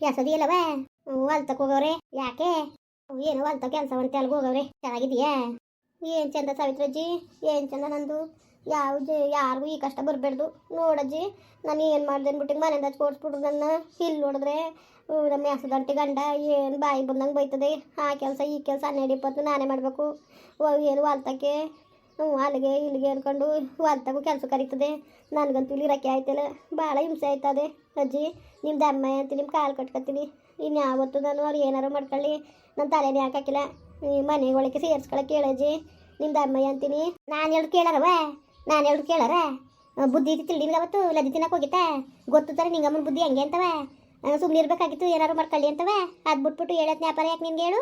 ಎಸದಿ ಇಲ್ಲವ ಹೊಲ್ತಕ್ಕೆ ಹೋಗವ್ರೆ. ಯಾಕೆ? ಏನು ಹೊಲ್ತ ಕೆಲಸ ಅಂತ ಅಲ್ಲಿಗೆ ಹೋಗವ್ರೆ? ಚೆನ್ನಾಗಿದೆಯಾ ಏನು ಚಂದ ಸಾವಿತ್ರಜ್ಜಿ? ಏನು ಚಂದ ನಂದು? ಯಾವ್ದು ಯಾರಿಗೂ ಈ ಕಷ್ಟ ಬರಬೇಡ್ದು. ನೋಡಜ್ಜಿ ನಾನು ಏನು ಮಾಡ್ದೆ ಅಂದ್ಬಿಟ್ಟು ಮನೆಯಿಂದ ಹಚ್ಕೊಡ್ಸ್ಬಿಟ್ರು ನನ್ನ. ಇಲ್ಲಿ ನೋಡಿದ್ರೆ ನಮ್ಮ ಹೆಸದಂಟಿ ಗಂಡ, ಏನು ಬಾಯಿ ಬಂದಂಗೆ ಬೈತದೆ. ಆ ಕೆಲಸ, ಈ ಕೆಲಸ ಹನ್ನೆರಡು ಇಪ್ಪತ್ತು ನಾನೇ ಮಾಡಬೇಕು. ಏನು ಹೊಲ್ತಕ್ಕೆ? ಹ್ಞೂ ಅಲ್ಲಿಗೆ ಇಲ್ಲಿಗೆ ಅನ್ಕೊಂಡು ಹೊಲ್ತಾಗೂ ಕೆಲಸ ಕರೀತದೆ. ನನಗಂತೂ ಇಲ್ಲಿ ರಕ್ಕೆ ಆಯ್ತಲ್ಲ ಭಾಳ ಹಿಂಸೆ ಆಯ್ತದೆ. ಅಜ್ಜಿ ನಿಮ್ಮ ಅಮ್ಮ ಅಂತ ನಿಮ್ಮ ಕಾಲು ಕಟ್ಕೊತೀನಿ. ಇನ್ನು ಯಾವತ್ತೂ ನಾನು ಅವ್ರು ಏನಾರು ಮಾಡ್ಕೊಳ್ಳಿ. ನನ್ನ ತಲೆನೇ ಹಾಕಾಕಿಲ್ಲ ನೀ ಮನೆ ಒಳಗೆ ಸೇರಿಸ್ಕೊಳಕ್ಕೆ ಕೇಳಜ್ಜಿ ನಿಮ್ಮ ಅಮ್ಮ ಅಂತೀನಿ. ನಾನು ಹೇಳಿ ಕೇಳಾರವ ನಾನು ಹೇಳಿ ಕೇಳಾರ? ಬುದ್ಧಿ ಇತ್ತು ತಿಳಿದಿಲ್ಲ ಅವತ್ತು? ಲದ್ದಿ ತಿನ್ನಕ್ಕೆ ಹೋಗಿತ್ತೆ ಗೊತ್ತು ತಾರೆ ನಿಂಗಮ್ಮನ ಬುದ್ಧಿ ಹಂಗೆ ಅಂತವ? ಸುಮ್ಮನೆ ಇರ್ಬೇಕಾಗಿತ್ತು, ಏನಾರು ಮಾಡ್ಕೊಳ್ಳಿ ಅಂತವ? ಅದು ಬಿಟ್ಬಿಟ್ಟು ಹೇಳತ್ ನ್ಯಾಪಾರ ಯಾಕೆ ನಿನ್ಗೆ ಹೇಳು?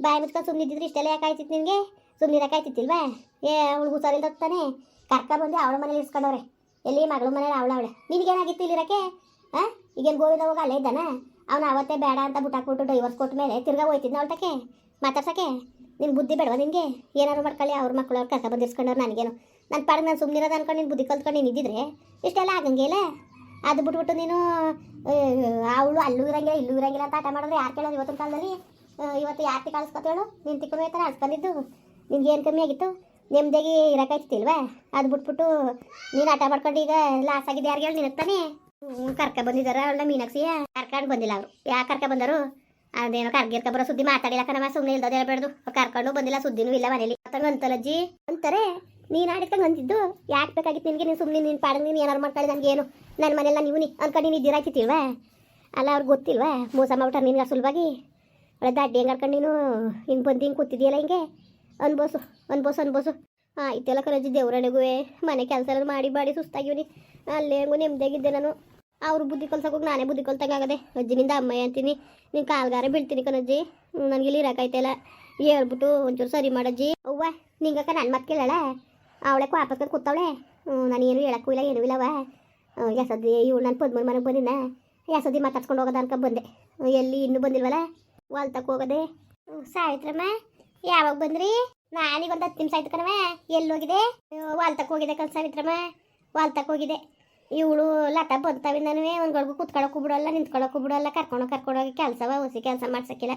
ಬಾಯಿ ಮುಚ್ಕೊಂಡು ಸುಮ್ಮನೆ ಇದ್ದಿದ್ರೆ ಇಷ್ಟೆಲ್ಲ ಯಾಕೆ ಆಯ್ತಿತ್ತು ನಿನಗೆ? ಸುಮ್ಮನೆ ಇರಕ್ಕೆ ಆಯ್ತಿತ್ತಿಲ್ವಾ? ಏ, ಅವಳು ಹುಷಾರಿಲ್ದ ತಾನೆ. ಕರ್ಕ ಬಂದು ಅವಳ ಮನೇಲಿ ಇಸ್ಕೊಂಡವ್ರೆ ಎಲ್ಲಿ ಮಗಳ ಮನೇಲಿ ಅವಳ ಅವಳೆ. ನಿನಗೇನಾಗಿತ್ತು ಇಲ್ಲಿರಕ್ಕೆ? ಹಾಂ ಈಗೇನು ಗೋವಿಂದ ಹೋಗಿ ಅಲ್ಲೇ ಇದ್ದಾನೆ? ಅವನು ಅವತ್ತೇ ಬೇಡ ಅಂತ ಬಿಟ್ಟಾಕ್ಬಿಟ್ಟು ಡೈವರ್ಸ್ ಕೊಟ್ಟ ಮೇಲೆ ತಿರ್ಗಾ ಹೋಯ್ತಿದ್ನ ಅವಳ್ತಕ್ಕೆ? ಮಾತಾಡ್ಸಕ್ಕೆ? ನಿನ್ನ ಬುದ್ಧಿ ಬೇಡವಾ ನಿನಗೆ? ಏನಾರು ಮಾಡ್ಕೊಳ್ಳಿ, ಅವ್ರ ಮಕ್ಕಳು ಅವ್ರು ಕರ್ಕ ಬಂದು ಇರ್ಸ್ಕೊಂಡವ್ರು ನನಗೇನು. ನನ್ನ ಪಾಡಿಗೆ ನಾನು ಸುಮ್ಮನಿರೋದು ಅನ್ಕೊಂಡು ನೀನು ಬುದ್ಧಿ ಕಲ್ತ್ಕೊಂಡು ನೀನು ಇದ್ದಿದ್ರೆ ಇಷ್ಟೆಲ್ಲ ಆಗಂಗೆ ಇಲ್ಲ? ಅದು ಬಿಟ್ಬಿಟ್ಟು ನೀನು ಅವಳು ಅಲ್ಲೂ ಇರಂಗಿಲ್ಲ, ಇಲ್ಲೂ ಇರಂಗಿಲ್ಲ ಅಂತ ಆಟ ಮಾಡಿದ್ರೆ ಯಾರು ಕೇಳೋದು ಇವತ್ತಿನ ಕಾಲದಲ್ಲಿ? ಇವತ್ತು ಯಾರು ಕಳಿಸ್ಕೊತೇಳು ನೀನು ತಿಕ್ಕೊಂಡು ಹೋಯ್ತಾರೆ ಅಳ್ಸ್ಕೊಂಡಿದ್ದು ನಿನ್ಗೆ ಏನು ಕಮ್ಮಿ ಆಗಿತ್ತು? ನೆಮ್ಮದಿಯಾಗಿ ಇರೋಕ್ಕಾಯ್ತಿಲ್ವಾ ಅದು ಬಿಟ್ಬಿಟ್ಟು ನೀನು ಆಟ ಮಾಡ್ಕೊಂಡು ಈಗ ಲಾಸ್ ಆಗಿದೆ ಯಾರಿಗೆ ಹೇಳಿ ಕರ್ಕ ಬಂದಿದಾರ ಅವಳ ಮೀನಾಕ್ಷಿಯ ಕರ್ಕೊಂಡು ಬಂದಿಲ್ಲ ಅವರು. ಯಾಕೆ ಕರ್ಕ ಬಂದರು? ಅದೇನೋ ಕರ್ಗಿರ್ಕ ಬರೋ ಸುದ್ದಿ ಮಾತಾಡಿಲ್ಲ ಕಣಮ್ಮ ಸುಮ್ಮನೆ ಇಲ್ದ ಹೇಳ್ಬೇಡ್ದು. ಕರ್ಕೊಂಡು ಬಂದಿಲ್ಲ, ಸುದ್ದಿನೂ ಇಲ್ಲ ಮನೇಲಿ. ಅಂತಲಜ್ಜಿ ಅಂತಾರೆ ನೀನು ಆಡಿದ್ಕಂಗೆ ಅಂತಿದ್ದು? ಯಾಕೆ ಬೇಕಾಗಿತ್ತು ನಿನಗೆ? ನೀನು ಸುಮ್ಮನೆ ನೀನು ಪಾಡಂಗೆ ನೀನು ಏನಾರು ಮಾಡ್ಕೊಳ್ಳಿ ನನಗೆ ಏನು ನನ್ನ ಮನೆಯಲ್ಲ ನೀವು ನೀ ಅಂದ್ಕೊಂಡು ನೀನು ಇದ್ದಿರಾಯ್ತಿಲ್ವಾ ಅಲ್ಲ, ಅವ್ರಿಗೆ ಗೊತ್ತಿಲ್ವಾ? ಮೋಸ ಮಾಡ್ಬಿಟ್ಟಾರೆ ನಿನ್ಗೆ ಸುಲಭವಾಗಿ ಒಳ್ಳೆ ದಡ್ಡಿ ಹೆಂಗೆ ಕಂಡು ನೀನು? ಹಿಂಗೆ ಬಂದು, ಹಿಂಗೆ ಕೂತಿದ್ದೀಯಲ್ಲ ಹಿಂಗೆ? ಅನ್ಬೋಸು ಅನ್ಬೋಸು ಅನ್ಬೋಸು. ಆಯ್ತೆಲ್ಲ ಕರಜಿ ದೇವ್ರಣಿಗೂ ಮನೆ ಕೆಲಸ ಮಾಡಿ ಮಾಡಿ ಸುಸ್ತಾಗಿವ್ನಿ ಅಲ್ಲೇ ಹೆಂಗು ನೆಮ್ಮದಿಯಾಗಿದ್ದೆ ನಾನು. ಅವ್ರು ಬುದ್ಧಿ ಕಲ್ಸಕ್ಕೆ ಹೋಗಿ ನಾನೇ ಬುದ್ಧಿ ಕಲ್ತಂಗಾಗದೆ ಅಜ್ಜಿನಿಂದ ಅಮ್ಮ ಅಂತೀನಿ. ನೀನು ಕಾಲ್ಗಾರ ಬೀಳ್ತೀನಿ ಕಣಜ್ಜಿ ನನಗೆ ಇಲ್ಲಿ ಇರೋಕಾಯ್ತಲ್ಲ ಹೇಳ್ಬಿಟ್ಟು ಒಂಚೂರು ಸರಿ ಮಾಡಜ್ಜಿ ಅವ್ವ ನಿಂಗಕ್ಕ ನನ್ನ ಮತ್ತೆ ಕೇಳಲ್ಲ? ಅವಳೆ ವಾಪಸ್ ಕೂತವಳೆ. ನಾನು ಏನು ಹೇಳಕ್ಕೂ ಇಲ್ಲ, ಏನೂ ಇಲ್ಲವ ಯಾಸದಿ ಇವಳು ನನ್ನ ಪದ್ಮನ ಮನೆಗೆ ಬಂದಿನ ಯಾಸದಿ ಮಾತಾಡ್ಸ್ಕೊಂಡು ಹೋಗೋದ ಅನ್ಕೊ ಬಂದೆ. ಎಲ್ಲಿ ಇನ್ನೂ ಬಂದಿಲ್ವಲ್ಲ? ಹೊಲ್ತಕ್ಕೆ ಹೋಗದೆ. ಸಾಯತ್ರಮ್ಮ ಯಾವಾಗ ಬಂದ್ರಿ? ನಾನೀಗ ಒಂದು ಹತ್ತು ನಿಮಿಷ ಆಯ್ತು ಕಣವ ಎಲ್ಲೋಗಿದೆ ಹೊಲ್ತಕ್ಕೆ ಹೋಗಿದೆ ಕಲ್ ಸಾವಿತ್ರಮ್ಮ. ಹೋಗಿದೆ ಇವಳು ಲತಾ ಬಂತಾವೆ ನಾನು ಒಂದು ಗಡ್ಗು ಕುತ್ಕೊಳಕ್ಕೂ ಬಿಡೋಲ್ಲ ನಿಂತ್ಕೊಳಕ್ಕೂ ಬಿಡೋಲ್ಲ ಕರ್ಕೊಂಡು ಕರ್ಕೊಂಡೋಗಿ ಕೆಲಸವ ಹೊಸಿ ಕೆಲಸ ಮಾಡ್ಸಕ್ಕಿಲ್ಲ.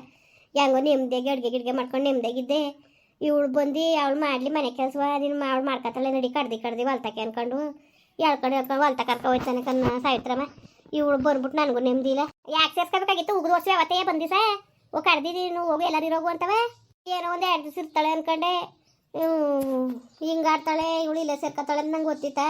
ಹೆಂಗೋ ನೆಮ್ಮದಿಯಾಗಿ ಅಡುಗೆ ಗಿಡ್ಗೆ ಮಾಡ್ಕೊಂಡು ನೆಮ್ಮದಿಯಾಗಿದ್ದೆ ಇವಳು ಬಂದು ಅವಳು ಮಾಡಲಿ ಮನೆ ಕೆಲಸ ನೀನು ಅವಳು ಮಾಡ್ಕೊತಾಳೆ ನಡಿ ಕಡ್ದು ಕಡ್ದು ಹೊಲ್ತಕ್ಕೆ ಅನ್ಕೊಂಡು, ಎಳ್ಕೊಂಡು ಹೇಳ್ಕೊಂಡು ಹೊಲ್ತ ಕರ್ಕೊ ಹೋಯ್ತಾನೆ ಕನ್ನ ಸಾಯಿತ್ರಮ್ಮ ಇವಳು ಬಂದ್ಬಿಟ್ಟು ನನಗೂ ನೆಮ್ಮದಿ ಇಲ್ಲ. ಯಾಕೆ ಸೇರ್ಸ್ಕೋಬೇಕಾಗಿತ್ತು? ಉಗ್ರು ವರ್ಷ ಅವತ್ತೇ ಬಂದಿ ಸಾ ಓ ನೀನು, ಹೋಗಿ, ಎಲ್ಲರೂ ಹೋಗು ಅಂತವ? ಏನೋ ಒಂದು ಎರಡು ದಿವಸ ಇರ್ತಾಳೆ ಅನ್ಕೊಂಡೆ. ಹಿಂಗಾಡ್ತಾಳೆ, ಇವಳು ಇಲ್ಲೇ ಸೇರ್ಕೊತಾಳೆ ಅಂತ ನಂಗೆ ಗೊತ್ತಿತ್ತ?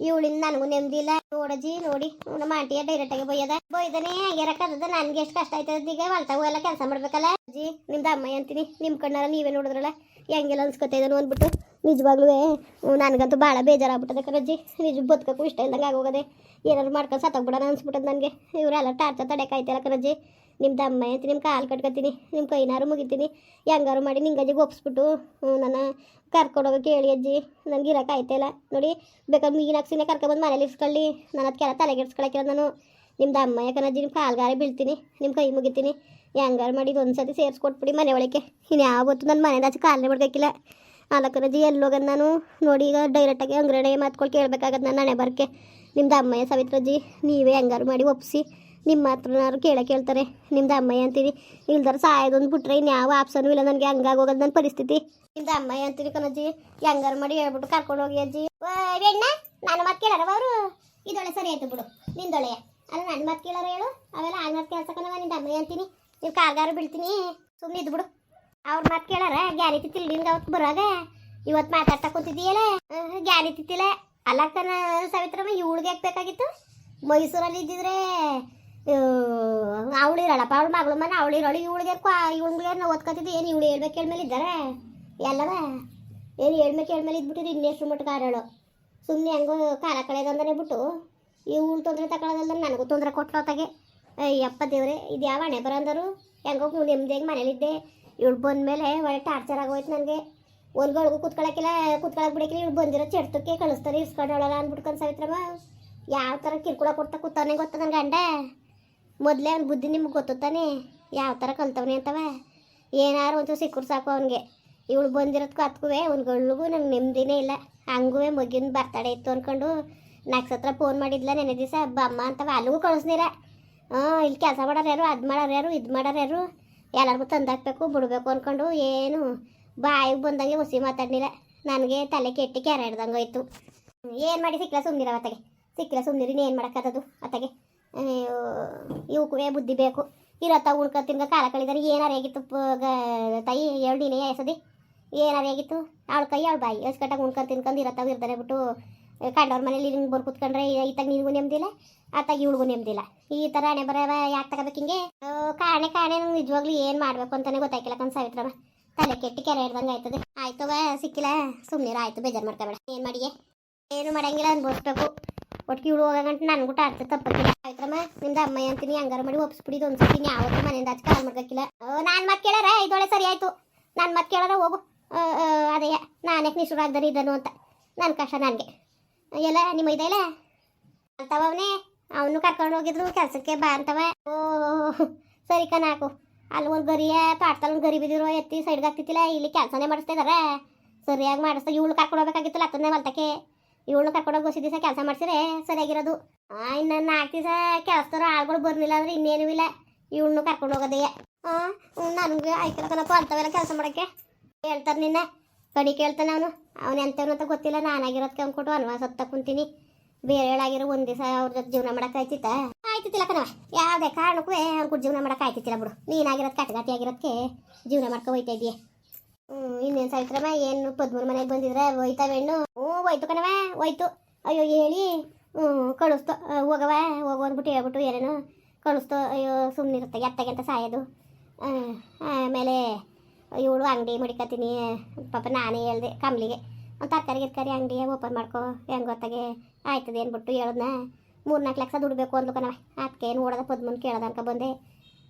ಇವಳಿಂದ ನನಗೂ ನೆಮ್ಮದಿ ಇಲ್ಲ. ನೋಡಜಿ ನೋಡಿ ನಮ್ಮ ಆಂಟಿಯ ಡೈರೆಕ್ಟಾಗಿ ಬೈಯದ. ಬೈದನೆ ಹಂಗಿರಕ್ಕದ ನನ್ಗೆ ಎಷ್ಟು ಕಷ್ಟ ಆಯ್ತದ ಈಗ ಹೊಲ್ತಾವು ಎಲ್ಲ ಕೆಲಸ ಮಾಡ್ಬೇಕಲ್ಲ? ಅಜ್ಜಿ, ನಿಮ್ದು ಅಮ್ಮ ಅಂತೀನಿ. ನಿಮ್ಮ ಕಣ್ಣಾರ ನೀವೇ ನೋಡಿದ್ರಲ್ಲ? ಹೆಂಗೆಲ್ಲ ಅನ್ಸ್ಕೊತಾ ಇದ್ದಾನು ಅಂದ್ಬಿಟ್ಟು. ನಿಜವಾಗ್ಲೂ ನನಗಂತೂ ಭಾಳ ಬೇಜಾರಾಗ್ಬಿಟ್ಟದ ಕರಜ್ಜಿ ನಿಜ ಬದುಕಕ್ಕೂ ಇಷ್ಟ ಇಲ್ದಂಗೆ ಆಗೋಗದೆ. ಏನಾದ್ರು ಮಾಡ್ಕೊಂಡು ಸತ್ತೋಗ್ಬಿಡೋಣ ಅನ್ಸ್ಬಿಟ್ಟದ ನನಗೆ. ಇವರೆಲ್ಲ ಟಾರ್ಚರ್ ತಡೆಕಾಯ್ತಲ್ಲ ಕರಜ್ಜಿ ನಿಮ್ದು ಅಮ್ಮ ಅಂತ ನಿಮ್ಮ ಕಾಲು ಕಟ್ಕೊತೀನಿ ನಿಮ್ಮ ಕೈನಾರು ಮುಗಿತೀನಿ. ಹೆಂಗಾರು ಮಾಡಿ ನಿಂಗೆ ಅಜ್ಜಿಗೆ ಒಪ್ಸ್ಬಿಟ್ಟು ನನ್ನ ಕರ್ಕೊಂಡೋಗಿ ಕೇಳಿ ಅಜ್ಜಿ. ನನಗೆ ಇರೋಕೆ ಆಯ್ತಿಲ್ಲ ನೋಡಿ ಬೇಕಾದ್ರೆ ಮೀನು ಹಾಕ್ಸಿನ ಕರ್ಕೊಂಡ್ಬಂದು ಮನೇಲಿ ಇಸ್ಕೊಳ್ಳಿ. ನಾನು ಅದಕ್ಕೆಲ್ಲ ತಲೆಗೆ ಇಡ್ಸ್ಕೊಳಕ್ಕಿಲ್ಲ ನಾನು. ನಿಮ್ದು ಅಮ್ಮ ಯಾಕಂದ್ರೆ ನಿಮ್ಮ ಕಾಲುಗಾರ ಬೀಳ್ತೀನಿ ನಿಮ್ಮ ಕೈ ಮುಗಿತೀನಿ. ಹೆಂಗಾರು ಮಾಡಿ ಒಂದು ಸತಿ ಸೇರಿಸ್ಕೊಟ್ಬಿಡಿ ಮನೆ ಒಳಗೆ ಇನ್ನು ಯಾವತ್ತು ನನ್ನ ಮನೆಯಿಂದ ಕಾಲನೇ ಕಾಲೇ ಬಿಡ್ಬೇಕಿಲ್ಲ ಎಲ್ಲಿ ಎಲ್ಲೋಗದ್ ನಾನು? ನೋಡಿ, ಈಗ ಡೈರೆಕ್ಟಾಗಿ ಅಂಗಡಿ ಮಾತ್ಕೊಳ್ ಕೇಳ್ಬೇಕಾಗತ್ತೆ ನಾನು ಹಣೆ ಬರಕ್ಕೆ ನಿಮ್ದು ಅಮ್ಮಯ್ಯ ಸಾವಿತ್ರಜ್ಜಿ ನೀವೇ ಹೆಂಗಾರು ಮಾಡಿ ಒಪ್ಪಿಸಿ ನಿಮ್ಮ ಹತ್ರನಾದ್ರು ಕೇಳ ಕೇಳ್ತಾರೆ. ನಿಮ್ದು ಅಮ್ಮಯ್ಯ ಅಂತೀರಿ. ಇಲ್ದಾರ ಸಾಯೋದೊಂದು ಬಿಟ್ರೆ ಇನ್ಯಾವ ಆಪ್ಷನ್ ಇಲ್ಲ. ನನಗೆ ಹೋಗೋದು ನನ್ನ ಪರಿಸ್ಥಿತಿ. ನಿಮ್ದು ಅಮ್ಮಯ್ಯ ಅಂತೀರಿ ಕಣಜ್ಜಿ. ಹೆಂಗಾರ ಮಾಡಿ ಹೇಳ್ಬಿಟ್ಟು ಕರ್ಕೊಂಡು ಹೋಗಿ ಅಜ್ಜಿ. ಬೆಣ್ಣ ನಾನು ಮತ್ತೆ ಕೇಳಾರವ ಅವರು? ಇದೊಳೆ ಸರಿ ಆಯ್ತು ಬಿಡು. ನಿಂದೊಳೆಯ. ಅಲ್ಲ ನನ್ನ ಮತ್ತೆ ಕೇಳಾರ ಹೇಳು? ಅವೆಲ್ಲ ಆಗ ಕೆಲಸ ಕಣವ ನಿಂದು ಅಮ್ಮಯ್ಯ ಅಂತೀನಿ. ನೀವು ಕಾರ್ಗಾರ ಬೀಳ್ತೀನಿ. ಸುಮ್ಮನೆ ಇದ್ಬಿಡು ಬಿಡು. ಅವ್ರ ಮಾತು ಕೇಳಾರ? ಗ್ಯಾರಂಟಿ ತಿಳಿದಿಂದ ಅವತ್ತು ಬರಾಗ? ಇವತ್ತು ಮಾತಾಡ್ತಾ ಕೂತಿದೀಯಲ್ಲ ಗ್ಯಾಲಿ ತಿತ್ತಿಲ್ಲ ಅಲ್ಲಕ್ಕನ ಸಾವಿತ್ರಮ್ಮ, ಇವಳಿಗೆ ಹಾಕ್ಬೇಕಾಗಿತ್ತು ಮೈಸೂರಲ್ಲಿ ಇದ್ದಿದ್ರೆ. ಅವಳು ಇರಲ್ಲಪ್ಪ, ಅವಳು ಮಗಳು ಮನೆ ಅವಳು ಇರೋಳು, ಇವಳಿಗೆ ಇವಳಿಗೆ ನಾವು ಓದ್ಕೊತಿದ್ದು ಏನು ಇವಳು ಹೇಳ್ಬೇಕು ಹೇಳ್ಮೇಲೆ ಇದ್ದಾರೆ? ಎಲ್ಲವ ಏನು ಹೇಳ್ಬೇಕು ಹೇಳ್ಮೇಲೆ ಇದ್ಬಿಟ್ಟಿದ್ದು ಇನ್ನೆಷ್ಟು ಮಟ್ಟ ಕಾರಳು ಸುಮ್ಮನೆ ಹೆಂಗೋ ಕಾಲ ಕಳೆದಂದ್ರೆ ಬಿಟ್ಟು, ಇವಳು ತೊಂದರೆ ತಗೊಳ್ಳೋದಲ್ಲ ನನಗೂ ತೊಂದರೆ ಕೊಟ್ಲು ತಗೆ ಅಯ್ಯಪ್ಪ ದೇವ್ರೆ, ಇದು ಯಾವ ಹಣೆ ಬರೋಂದರು ಹೆಂಗೋ ನೆಮ್ಮದಿಯಾಗಿ ಮನೇಲಿದ್ದೆ. ಇವಳು ಬಂದಮೇಲೆ ಒಳ್ಳೆ ಟಾರ್ಚರ್ ಆಗೋಯ್ತು ನನಗೆ. ಒಂದು ಗಳಿಗೂ ಕುತ್ಕೊಳಕ್ಕಿಲ್ಲ, ಕುತ್ಕೊಳಕ್ ಬಿಡಕ್ಕಿಲ್ಲ, ಇವಳು ಬಂದಿರೋ ಚೆಡ್ತಕ್ಕೆ ಕಳಿಸ್ತಾರೆ ಇಸ್ಕೊಂಡೊಳಗ ಅಂದ್ಬಿಟ್ಕೊಂಡು ಸಾವಿತ್ರಮ್ಮ. ಯಾವ ಥರ ಕಿರ್ಕುಳ ಕೊಡ್ತಾ ಕೂತಾನೆ ಗೊತ್ತ ನನ್ನ ಗಂಡ? ಮೊದಲೇ ಅವ್ನ ಬುದ್ಧಿ ನಿಮ್ಗೆ ಗೊತ್ತಾನೆ ಯಾವ ಥರ ಕಲ್ತವನೆ ಅಂತವ? ಏನಾದ್ರು ಒಂಚೂರು ಸಿಕ್ಕರು ಸಾಕು ಅವನಿಗೆ. ಇವಳು ಬಂದಿರೋದಕ್ಕೂ ಹತ್ಕುವೆ ಒಂದು ಗಳ್ಳಿಗೂ ನಂಗೆ ನೆಮ್ಮದಿನೇ ಇಲ್ಲ. ಹಂಗೂ ಮಗಿನ ಬರ್ತಡೇ ಇತ್ತು ಅಂದ್ಕೊಂಡು ನಕ್ಷತ್ರ ಫೋನ್ ಮಾಡಿದ್ಲ ನೆನೆ ದಿವಸ ಬಮ್ಮ ಅಂತವ, ಅಲ್ಲಿಗೂ ಕಳಿಸ್ನಿರ? ಹಾಂ, ಇಲ್ಲಿ ಕೆಲಸ ಮಾಡೋರು ಯಾರು, ಅದು ಮಾಡೋರು ಯಾರು, ಇದು ಮಾಡೋರು ಯಾರು? ಎಲ್ಲರಿಗೂ ತಂದಾಕ್ಬೇಕು, ಬಿಡಬೇಕು ಅಂದ್ಕೊಂಡು ಏನು ಬಾಯಿಗೆ ಬಂದಂಗೆ ಹುಸಿ ಮಾತಾಡಲಿಲ್ಲ ನನಗೆ ತಲೆ ಕೆಟ್ಟಿ ಕೆರೆ ಹಿಡ್ದಂಗೆ ಹೋಯ್ತು. ಏನು ಮಾಡಿ? ಸಿಕ್ಕಿಲ್ಲ ಸುಮ್ಮನಿರ ಅತ್ತಗೆ. ಸಿಕ್ಕಿಲ್ಲ ಸುಮ್ಮನಿರಿ ಏನು ಮಾಡೋಕ್ಕತ್ತದು ಅತ್ತಗೆ? ಇವಕ್ಕೂ ಬುದ್ಧಿ ಬೇಕು. ಇರತ್ತ ಉಣ್ಕ ತಿನ್ಕ ಕಾಲ ಕಳಿದಾರೆ ಏನಾರು ಹೇಗಿತ್ತು ತಾಯಿ ಎರಡು ದಿನ ಎಸದಿ ಏನಾರು ಹೇಗಿತ್ತು ಅವಳ ಕೈ ಅವಳ ಬಾಯಿ ಎಸ್ಕಟ್ಟಾಗ ಉಣ್ಕೊಂಡು ತಿನ್ಕೊಂಡು ಇರತ್ತಾಗ ಇರ್ತಾರೆ ಬಿಟ್ಟು, ಕಂಡವ್ರ ಮನೇಲಿ ಹಿಂಗೆ ಬರ್ ಕೂತ್ಕೊಂಡ್ರೆ ಈತಾಗ ನಿನಗೂ ನೆಮ್ಮದಿಲ್ಲ ಆತಾಗ ಇವಳಿಗೂ ನೆಮ್ಮದಿಲ್ಲ ಈ ಥರ ಹಣೆ ಯಾಕೆ ತಗೋಬೇಕು ಹಿಂಗೆ? ಕಾಣೆ ಕಾಣೆ, ನಂಗೆ ನಿಜವಾಗ್ಲೂ ಏನು ಮಾಡಬೇಕು ಅಂತಾನೆ ಗೊತ್ತಾಯ್ಕಿಲ್ಲ ಕಣ್ ಸಾವಿತ್ರಮ್ಮ ತಲೆ ಕೆಟ್ಟಿ ಕೆರೆ ಹಿಡ್ದಂಗೆ ಆಯ್ತದೆ. ಆಯ್ತವ ಸಿಕ್ಕಿಲ್ಲ. ಸುಮ್ಮನೆ ಆಯ್ತು, ಬೇಜಾರು ಮಾಡ್ಕೋಬೇಡ ಏನು ಮಾಡಿಗೆ ಏನು ಮಾಡಂಗಿಲ್ಲ, ಅನ್ಭವಿಸ್ಬೇಕು. ಒಟ್ಟಿಗೆ ಇವಳು ಹೋಗಂಟ ನನ್ಗೂ ಟಾರ್ಚ ತಪ್ಪಕ್ಕಿಲ್ಲ ಆಯ್ತಮ್ಮ, ನಿಮ್ದು ಅಮ್ಮ ಅಂತೀನಿ, ಹಂಗಾರ ಮಾಡಿ ಒಪ್ಸ್ಬಿಡಿ ಒಂದ್ಸತಿ ಯಾವತ್ತೂ ಮನೆಯಿಂದ ಆಚೆ ಕಾಲ್ ಮಾಡ್ಬೇಕಿಲ್ಲ. ನಾನು ಮತ್ತೆ ಕೇಳಾರ? ಇದೊಳೆ ಸರಿ ಆಯ್ತು. ನಾನು ಮತ್ತೆ ಕೇಳಾರ? ಹೋಗು. ಅದೇ, ನಾನೇ ನಿಷ್ಠುರ ಇದನು ಅಂತ. ನನ್ನ ಕಷ್ಟ ನನಗೆ. ಎಲ್ಲ ನಿಮ್ಮ ಇದೆಯಲ್ಲ ಅಂತವ ಅವನೇ. ಕರ್ಕೊಂಡು ಹೋಗಿದ್ರು, ಕೆಲಸಕ್ಕೆ ಬಾ ಅಂತವ. ಓ, ಸರಿ ಕನಾಕು ಅಲ್ಲಿ ಒಂದು ಗರಿಯ ತೋಟದಲ್ಲಿ ಗರಿ ಬಿದ್ದಿರೋ ಎತ್ತಿ ಸೈಡ್ಗೆ ಆಗ್ತಿತ್ತಿಲ್ಲ ಇಲ್ಲಿ ಕೆಲಸನೇ ಮಾಡಿಸ್ತಾ ಸರಿಯಾಗಿ ಮಾಡಿಸ್ತಾ ಇವಳು ಕರ್ಕೊಂಡು ಹೋಗ್ಬೇಕಾಗಿತ್ತಲ್ಲ ಹತ್ತನೇ ಹೊಲ್ತಕ್ಕೆ. ಇವಳು ಕರ್ಕೊಂಡು ಹೋಗಿ ದಿವಸ ಕೆಲಸ ಮಾಡ್ಸಿದ್ರೆ ಸರಿಯಾಗಿರೋದು. ಇನ್ನು ನಾಲ್ಕು ದಿವಸ ಕೆಲಸದವ್ರು ಆಳ್ಗಳು ಬರ್ಲಿಲ್ಲ ಅಂದ್ರೆ ಇನ್ನೇನು ಇಲ್ಲ. ಇವಳನ್ನು ಕರ್ಕೊಂಡು ಹೋಗೋದೇ. ಹಾಂ ನನಗೆ ಆಯ್ಕಲ್ಲ ಅಂಥವೆಲ್ಲ ಕೆಲಸ ಮಾಡೋಕ್ಕೆ. ಹೇಳ್ತಾರೆ ನಿನ್ನ. ಕಡಿ ಕೇಳ್ತಾನೆ ಅವನು. ಅವನು ಎಂತವ್ನು ಅಂತ ಗೊತ್ತಿಲ್ಲ. ನಾನಾಗಿರೋದಕ್ಕೆ ಕೊಟ್ಟು ಅನ್ವಾಸ ಹೊತ್ತ ಕುಂತೀನಿ. ಬೇರೆ ಹೇಳಾಗಿರೋ ಒಂದು ದಿವಸ ಅವ್ರ ಜೊತೆ ಜೀವನ ಮಾಡೋಕೆ ಆಯ್ತಿತ್ತ? ಆಯ್ತಿತ್ತಿಲ್ಲ ಕಣವ ಯಾವುದೇ ಕಾರಣಕ್ಕೂ ಅವ್ರ ಜೀವನ ಮಾಡೋಕೆ ಆಯ್ತಿತ್ತಿಲ್ಲ ಬಿಡು. ನೀನಾಗಿರೋದು ಕಟ್ಟಗಾಟಿ ಆಗಿರೋದಕ್ಕೆ ಜೀವನ ಮಾಡ್ಕೊ ಹೋಯ್ತಾ ಇದೀಯ. ಇನ್ನೇನು ಸಾಯ್ತ್ರಮ್ಮ? ಏನು ಪದ್ಮೂರ್ ಮನೆಗೆ ಬಂದಿದ್ರೆ? ಹೋಯ್ತಾವ ಹೆಣ್ಣು ಹ್ಞೂ, ಹೋಯ್ತು ಕಣವ ಹೋಯ್ತು. ಅಯ್ಯೋ, ಹೇಳಿ. ಹ್ಞೂ, ಕಳಿಸ್ತು. ಹೋಗವ ಹೋಗು ಅಂದ್ಬಿಟ್ಟು ಹೇಳ್ಬಿಟ್ಟು ಏನೇನು ಕಳಿಸ್ತು. ಅಯ್ಯೋ ಸುಮ್ಮನಿರುತ್ತೆ ಇರುತ್ತೆ ಅಂತ ಸಾಯೋದು. ಆಮೇಲೆ ಇವಳು ಅಂಗಡಿ ಮಡಿಕತ್ತೀನಿ ಪಾಪ ನಾನೇ ಹೇಳ್ದೆ ಕಮ್ಲಿಗೆ. ಒಂದು ತರಕಾರಿ, ಗಿರ್ಕಾರಿ ಅಂಗಡಿ ಓಪನ್ ಮಾಡ್ಕೊ. ಹೆಂಗೆ ಗೊತ್ತಾಗೆ? ಆಯ್ತದೆ ಅಂದ್ಬಿಟ್ಟು ಹೇಳದ್ನ. ಮೂರು ನಾಲ್ಕು ಲಕ್ಷ ದುಡ್ಬೇಕು ಅಂದ್ಲು ಕಣವ ಅದಕ್ಕೆ ಓಡದ ಪದ್ಮನ್ ಕೇಳದ ಅನ್ಕ ಬಂದೆ.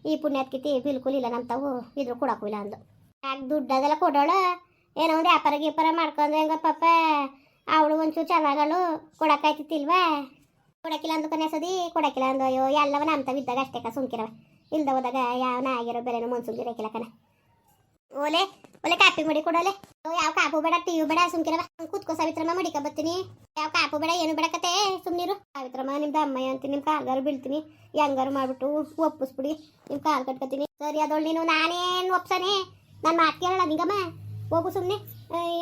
ಈ ಪುಣ್ಯ ಬಿಲ್ಕುಲ್ ಇಲ್ಲ ನಮ್ಮ ತಾವು ಇದ್ರು ಕೊಡಕ್ಕೂ ಇಲ್ಲ ಅಂದ್ಲು. ಯಾಕೆ ದುಡ್ಡು ಅದೆಲ್ಲ ಕೊಡೋಳ? ಏನೋ ಒಂದು ವ್ಯಾಪಾರ ಗೀಪಾರ ಮಾಡ್ಕೊಂಡ್ರೆ ಹೆಂಗ ಪಾಪ ಅವಳು ಒಂಚೂರು ಚೆನ್ನಾಗಳು ಕೊಡಕ್ಕಾಯ್ತಿತ್ತಿಲ್ವಾ? ಕೊಡಕ್ಕಿಲ್ಲ ಅಂದು ಸದಿ ಕೊಡಕ್ಕಿಲ್ಲ ಅಂದು ಅಯ್ಯೋ ಎಲ್ಲವ ನಮ್ಮ ತಾವ್ ಇದ್ದಾಗ ಅಷ್ಟೇ ಕ ಸುಮ್ಕಿರವ. ಇಲ್ದ ಹೋದಾಗ ಯಾವ ನಾಗಿರೋ ಬೆಲೆನೂ ಮನ್ಸುಗಿರಕ್ಕಿಲ್ಲ ಕಣ. ಓಲೆ ಒಲೆ ಕಾಪಿ ಮಡಿ ಕೊಡೋಲೆ ಯಾವ ಕಾಪು ಬೇಡ ಟಿವಿ ಬೇಡ, ಸುಮ್ಕಿರವ. ಕೂತ್ಕೋ ಸಾವಿತ್ರಮ್ಮ ಮಡಿಕ ಬರ್ತೀನಿ. ಯಾವ ಕಾಪು ಬೇಡ, ಏನು ಬೇಡಕತ್ತೆ ಸುಮ್ನಿರು. ಸಾವಿತ್ರಮ್ಮ, ನಿಮ್ದು ಅಮ್ಮಯ್ಯ ಅಂತ ನಿಮ್ಮ ಕಾಲ್ಗಾರು ಬೀಳ್ತೀನಿ. ಹೆಂಗಾರು ಮಾಡ್ಬಿಟ್ಟು ಒಪ್ಪಿಸ್ಬಿಡಿ ನಿಮ್ಮ ಕಾಲ್ ಕಟ್ಕೊತೀನಿ. ಸರಿ, ಅದೊಳ್ ನೀನು ನಾನೇನು ಒಪ್ಸನೆ? ನಾನು ಮಾತು ಕೇಳಲ್ಲ ನಿಂಗಮ್ಮ? ಹೋಗು ಸುಮ್ಮನೆ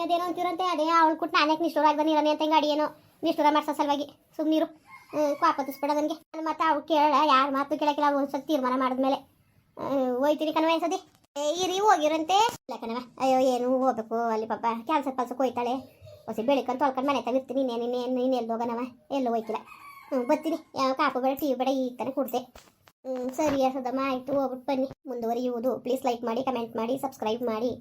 ಅದೇನೋ ಅಂತೀರಂತೆ, ಅದೇ ಅವಳು ಕೊಟ್ಟು ನಾನೇ ನಿಷ್ಠೂರ ಆಗ್ದಾನೆ ಇರೋನೆ ಅಂತ ಗಾಡಿ ಅಡಿಯೇನೋ ನಿಷ್ಠೂರ ಮಾಡ್ಸೋ ಸಲುವಾಗಿ. ಸುಮ್ಮನಿರು ಕಾಪತ್ತಿಸ್ಬೇಡ ನನಗೆ. ನಾನು ಮತ್ತೆ ಅವ್ಳು ಕೇಳಲ್ಲ, ಯಾರು ಮಾತು ಕೇಳಕ್ಕಿಲ್ಲ ಒಂದ್ಸತಿ ತೀರ್ಮಾನ ಮಾಡಿದ್ಮೇಲೆ. ಹೋಯ್ತೀನಿ ಕಣವ ಸದಿ ಇರಿ, ಹೋಗಿರಂತೆ. ಇಲ್ಲ ಕಣವ ಅಯ್ಯೋ, ಏನು ಹೋಗ್ಬೇಕು ಅಲ್ಲಿ ಪಾಪ. ಕೆಲಸ ಪಲ್ಸಕ್ಕೆ ಹೋಯ್ತಾಳೆ ಹೊಸ ಬೆಳಿಕಂತ ತೊಳ್ಕೊಂಡು ಮನೆ ತಗಿರ್ತೀನಿ. ಇನ್ನೇನು ಇನ್ನೇನು ಇನ್ನೆಲ್ಲಿ ಹೋಗೋಣವ ಎಲ್ಲೂ ಹೋಯ್ತಿಲ್ಲ. ಹ್ಞೂ ಬರ್ತೀನಿ. ಯಾವ ಕಾಪು ಬೇಡ ಟಿ ವಿ ಬೇಡ, ಈ ತಾನೇ ಕೊಡ್ತೆ ಸರಿ ಸದಮ್ಮ ಆಯಿತು ಹೋಗ್ಬಿಟ್ಟು ಬನ್ನಿ. ಮುಂದುವರಿಯುವುದು. ಪ್ಲೀಸ್ ಲೈಕ್ ಮಾಡಿ ಕಮೆಂಟ್ ಮಾಡಿ ಸಬ್ಸ್ಕ್ರೈಬ್ ಮಾಡಿ.